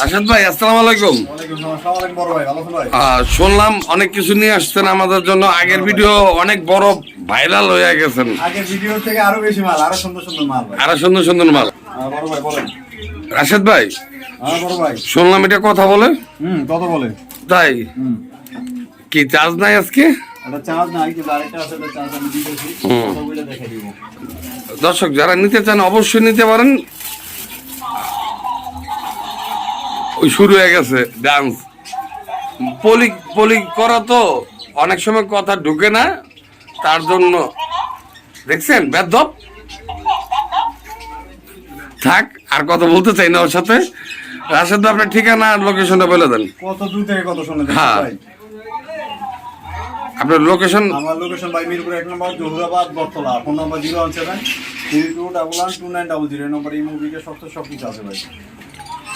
রাশেদ ভাই আসসালামু আলাইকুম। শুনলাম অনেক কিছু নিয়ে আসছেন আমাদের জন্য। আগের ভিডিও অনেক বড় ভাইরাল হয়ে গেছেন। আগের ভিডিও থেকে আরও বেশি মাল আরও সুন্দর সুন্দর মাল আরও সুন্দর সুন্দর মাল। বড় ভাই বলেন। রাশেদ ভাই বড় ভাই। শুনলাম এটা কথা বলে। হুম কত বলে। তাই? কি চার্জ নাই আজকে? দর্শক যারা নিতে চান অবশ্যই নিতে পারেন। শুরু হয়ে গেছে ডান্স পলি পলি করা তো অনেক সময় কথা ঢুকে না তার জন্য। দেখছেন বেদব? থাক আর কথা বলতে চাই না ওর সাথে। রাশেদ আপনার ঠিকানা আর লোকেশনটা বলে দেন। কত দূর থেকে কত শুনে হ্যাঁ। ভাই? আপনার লোকেশন আমার লোকেশন ভাই মিরপুর এক number Jahurabad Battala. Phone number zero one seven three two double one two nine double zero number এই মুভিকে সব সব কিছু আছে ভাই।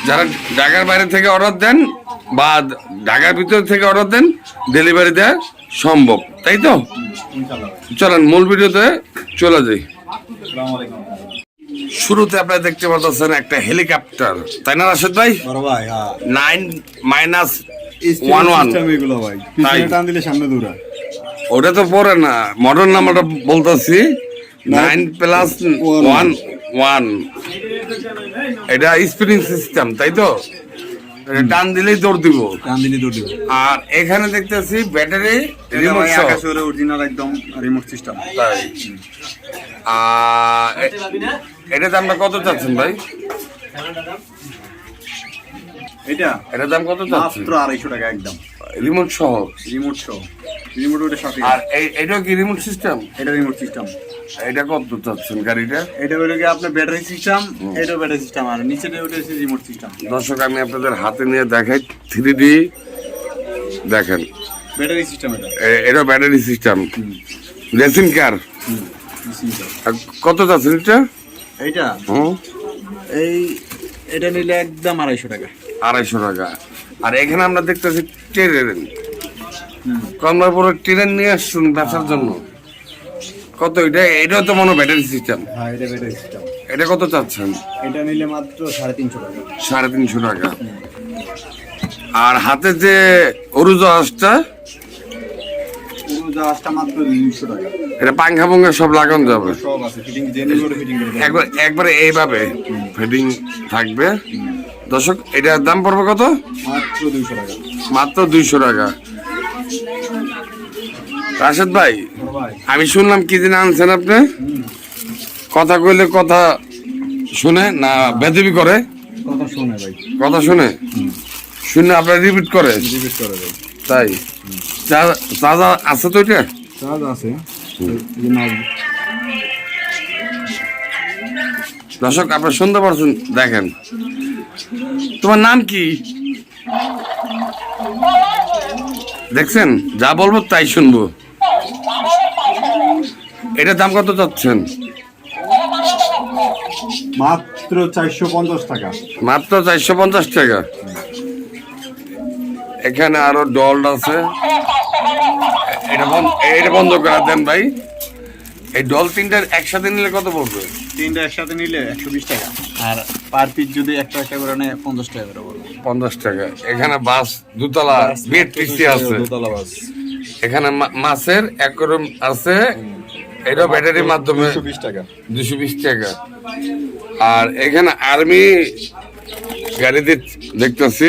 যারা ঢাকার বাইরে থেকে অর্ডার দেন বা ঢাকার ভিতর থেকে অর্ডার দেন ডেলিভারি দেওয়া সম্ভব। তাই তো? চলেন মূল ভিডিওতে চলে যাই। শুরুতে আপনারা দেখতে পাচ্ছেন একটা হেলিকপ্টার। তাই না রাশেদ ভাই? হ্যাঁ। Nine minus one one. টান দিলে সামনে দৌড়ায়। ওটা তো পরে না মডার্ন নাম্বারটা বলতেছি। নাইন প্লাস ওয়ান ওয়ান এটা স্পিনিং সিস্টেম তাই তো? টান দিলেই দৌড় দিব। টান দিলে দৌড় দিবে। আর এখানে দেখতেছি ব্যাটারি রিমোট সহ আকাশের অরিজিনাল একদম রিমোট সিস্টেম তাই। আর এটা দামটা কত চাচ্ছেন ভাই? এটা? এটার দাম কত চাচ্ছেন? মাত্র আড়াইশো টাকা একদম। রিমোট সহ রিমোট সহ রিমোট ওটা সাথে আর এই- এটা কি রিমোট সিস্টেম এটা রিমোট সিস্টেম এটা কত চাচ্ছেন গাড়িটা? এটা হলো কি আপনার ব্যাটারি সিস্টেম এটা ব্যাটারি সিস্টেম আর নিচেটা ওটা হচ্ছে রিমোট সিস্টেম দর্শক আমি আপনাদের হাতে নিয়ে দেখাই থ্রি ডি দেখেন। ব্যাটারি সিস্টেম এটা। এটা ব্যাটারি সিস্টেম রেসিং কার কত চাচ্ছেন এটা? এইটা? হুম। এই এটা নিলে একদম আড়াইশো টাকা। আড়াইশো টাকা। আর এখানে আমরা দেখতেছি ট্রেন কমলাপুরে ট্রেন নিয়ে আসছেন বেচার জন্য। কত এটা? এটাও তো মনে ব্যাটারি সিস্টেম হ্যাঁ এটা ব্যাটারি সিস্টেম এটা কত চাচ্ছেন? এটা নিলে মাত্র সাড়ে তিনশো টাকা। সাড়ে তিনশো টাকা। আর হাতে যে জাহাজটা টাকা। এটা পাঙ্খা পাঙ্খা সব লাগানো যাবে। একবারে এইভাবে ফিটিং থাকবে। দর্শক এটার দাম পড়বে কত? মাত্র দুইশো টাকা। মাত্র দুইশো টাকা। রাশেদ ভাই ভাই। আমি শুনলাম কি দিন আনছেন আপনি? কথা কইলে কথা শুনে না বেদবি করে? কথা শোনে ভাই। কথা শুনে? শুনে আপনার রিপিট করে? রিপিট করে ভাই। তাই? চা- চাঁদা আছে তো এটা? চার্জ আছে। দর্শক আপনার শুনতে পারছেন দেখেন। তোমার নাম কি? দেখছেন যা বলব তাই শুনব। এটার দাম কত চাচ্ছেন? মাত্র চারশো পঞ্চাশ টাকা। মাত্র চারশো পঞ্চাশ টাকা। এখানে আরও ডল আছে। এটা বন্ধ এটা বন্ধ করে দেন ভাই। এই ডল তিনটার একসাথে নিলে কত পড়বে? তিনটা একসাথে নিলে একশো বিশ টাকা। আর পার পিস যদি একটা একটা করে নেয় পঞ্চাশ টাকা করে পড়বে পঞ্চাশ টাকা। এখানে বাস দুতলা বেড পিসি আছে। দোতলা বাস। এখানে মাছের একরম আছে। এটা ব্যাটারির মাধ্যমে। একশো বিশ টাকা। দুশো বিশ টাকা। আর এখানে আর্মি গাড়িতে দেখতেছি।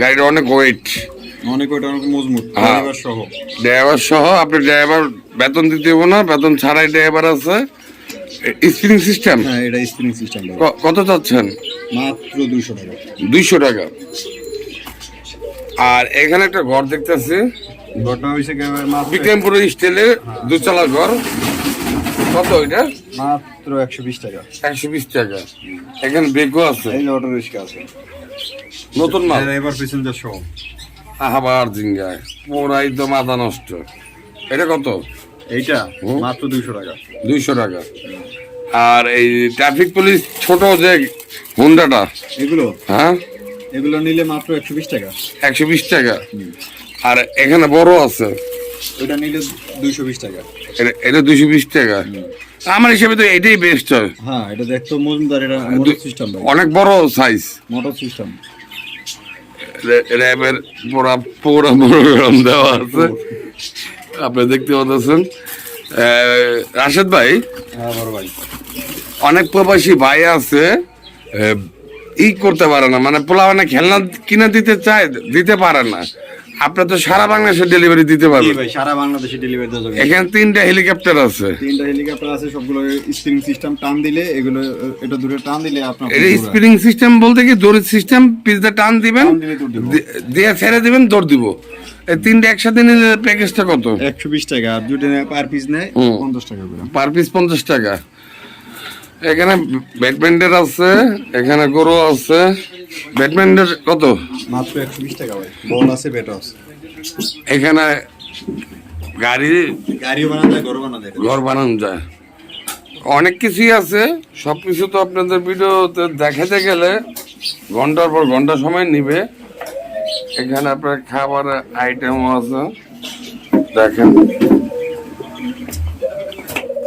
গাড়িটা অনেক ওয়েট অনেক ওইটা অনেক মজবুত। হ্যাঁ। ড্রাইভার সহ। ড্রাইভার সহ আপনি ড্রাইভার বেতন দিতে হবে না। বেতন ছাড়াই ড্রাইভার আছে। Spring system? হ্যাঁ এটা স্পিনিং সিস্টেম কত চাচ্ছেন? মাত্র দুইশো টাকা। দুইশো টাকা। আর এখানে একটা ঘর দেখতেছি। ঘটনা হয়েছে বিক্রমপুর স্টাইলের দুতলা ঘর। কত এটা? মাত্র একশো বিশ টাকা। একশো বিশ টাকা। এখানে বেগও আছে। এই অটো রিক্সা আছে। নতুন মাল। ড্রাইভার প্যাসেঞ্জার সহ আবার জিঙ্গায়। পুরাই তো মাথা নষ্ট। এটা কত? এইটা? মাত্র দুইশো টাকা। দুইশো টাকা। আর এই ট্রাফিক পুলিশ ছোট যে হুন্ডাটা এগুলো? হ্যাঁ? এগুলো নিলে মাত্র একশো বিশ টাকা। একশো বিশ টাকা। আর এখানে বড় আছে। ওইটা নিলে দুইশো বিশ টাকা। এটা এটা দুশো বিশ টাকা। আমার হিসাবে তো এটাই বেস্ট হয়। হ্যাঁ এটা দেখতো মজুমদার এটা মোটর সিস্টেম অনেক বড় সাইজ মোটর সিস্টেম র্যামের পুরা পুরা মনোগ্রাম দেওয়া আছে। আপনি দেখতে পাচ্ছেন। রাশেদ ভাই হ্যাঁ ভাই। অনেক প্রবাসী ভাই আছে ই করতে পারে না মানে পোলা মানে খেলনা কিনে দিতে চায় দিতে পারে না। আপনি তো সারা বাংলাদেশে ডেলিভারি দিতে পারবেন। ভাই সারা বাংলাদেশে ডেলিভারি দেওয়া যাবে। এখানে তিনটা হেলিকপ্টার আছে। তিনটা হেলিকপ্টার আছে সবগুলো স্প্রিং সিস্টেম টান দিলে এগুলো এটা দূরে টান দিলে আপনার এটা স্পিনিং সিস্টেম বলতে কি দড়ির সিস্টেম টান দিবেন টান দিলে দৌড় দিব। দি- দিয়ে ছেড়ে দিবেন দৌড় দিব। এই তিনটা একসাথে নিলে প্যাকেজটা কত? একশো বিশ টাকা দুটো পার পিস নেয় পঞ্চাশ টাকা করে। পার পিস পঞ্চাশ টাকা। এখানে ব্যাডমিন্টন আছে এখানে গরু আছে। ব্যাডমিন্টন কত? মাত্র একশো বিশ টাকা ভাই। বল আছে ব্যাটও আছে। এখানে গাড়ি গাড়িও বানানো যায় ঘর বানানো যায়। ঘর বানানো যায়। অনেক কিছুই আছে। সব কিছু তো আপনাদের ভিডিওতে দেখাতে গেলে ঘণ্টার পর ঘণ্টা সময় নিবে। এখানে আপনার খাবার আইটেমও আছে। দেখেন।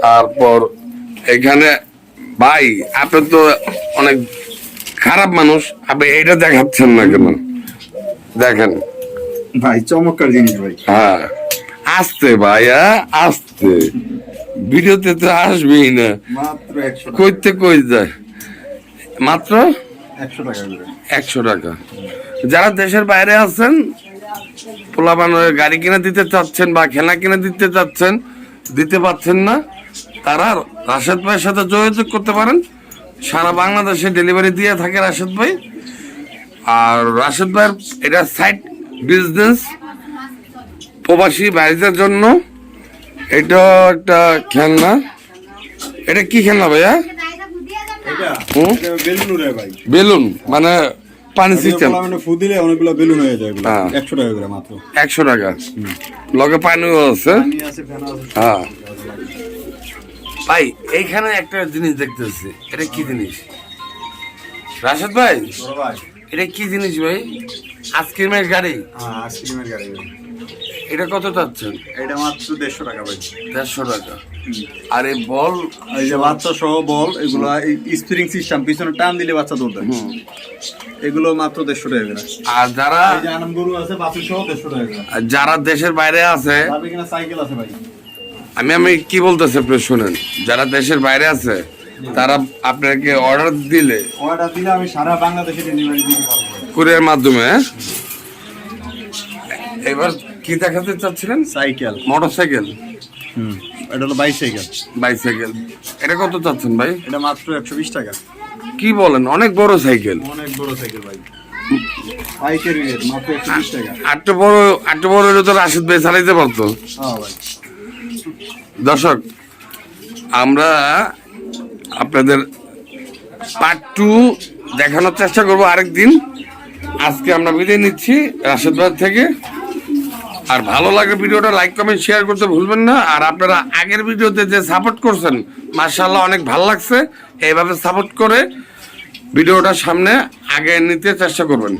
তারপর এখানে ভাই আপনি তো অনেক খারাপ মানুষ। আপনি এইটা দেখাচ্ছেন না কেন? দেখেন। ভাই চমৎকার জিনিস ভাই। হ্যাঁ। আসতে ভাইয়া আসতে। ভিডিওতে তো আসবেই না। কইতে কই যায়। মাত্র একশো টাকা একশো টাকা। যারা দেশের বাইরে আছেন পোলাপান গাড়ি কিনে দিতে চাচ্ছেন বা খেলা কিনে দিতে চাচ্ছেন দিতে পারছেন না তারা রাশেদ ভাইয়ের সাথে যোগাযোগ করতে পারেন। সারা বাংলাদেশে ডেলিভারি দিয়ে থাকে রাশেদ ভাই। আর রাশেদ ভাইয়ের এটা সাইড বিজনেস প্রবাসী বাইরের জন্য। এটা একটা খেলনা। এটা কি খেলনা ভাইয়া? বেলুন মানে পানি সিস্টেম মানে ফু দিলে অনেকগুলো বেলুন হয়ে যায় হ্যাঁ। একশো টাকা করে মাত্র। একশো টাকা। লগে পানিও আছে। হ্যাঁ। ভাই এইখানে একটা জিনিস দেখতেছি। এটা কি জিনিস? রাশেদ ভাই? ভাই। এটা কি জিনিস ভাই? আইসক্রিমের গাড়ি। হ্যাঁ আইসক্রিমের গাড়ি। এটা কত চাচ্ছেন? এটা মাত্র দেড়শো টাকা ভাই দেড়শো টাকা। আর এই বল? এই যে বাচ্চা সহ বল এগুলো স্প্রিং সিস্টেম পিছনে টান দিলে বাচ্চা দৌড় দেয়। এগুলো মাত্র দেড়শো টাকা আর যারা গরু আছে বাছু সহ দেড়শো টাকা করে। যারা দেশের বাইরে আছে সাইকেল আছে ভাই। আমি আমি কি বলতেছি আপনি শুনেন? যারা দেশের বাইরে আছে তারা আপনাকে অর্ডার দিলে অর্ডার দিলে আমি সারা বাংলাদেশে ডেলিভারি দিতে পারব। কুরিয়ার মাধ্যমে হ্যাঁ? এবার কি দেখাতে চাচ্ছিলেন? সাইকেল। মোটর সাইকেল হুম এটা হলো বাইসাইকেল। বাইসাইকেল। এটা কত চাচ্ছেন ভাই? এটা মাত্র একশো বিশ টাকা। কি বলেন? অনেক বড় সাইকেল। অনেক বড় সাইকেল ভাই। বাইকের রেট মাত্র একশো বিশ টাকা। আটটা বড় আটটা বড় হলে তো রাশিদ ভাই চালাইতে পারতো। হ্যাঁ ভাই। দর্শক আমরা আপনাদের পার্ট টু দেখানোর চেষ্টা করব আরেকদিন। আজকে আমরা বিদায় নিচ্ছি রাশেদ ভাই থেকে। আর ভালো লাগে ভিডিওটা লাইক কমেন্ট শেয়ার করতে ভুলবেন না। আর আপনারা আগের ভিডিওতে যে সাপোর্ট করছেন মার্শাল্লাহ অনেক ভালো লাগছে। এইভাবে সাপোর্ট করে ভিডিওটা সামনে আগে নিতে চেষ্টা করবেন।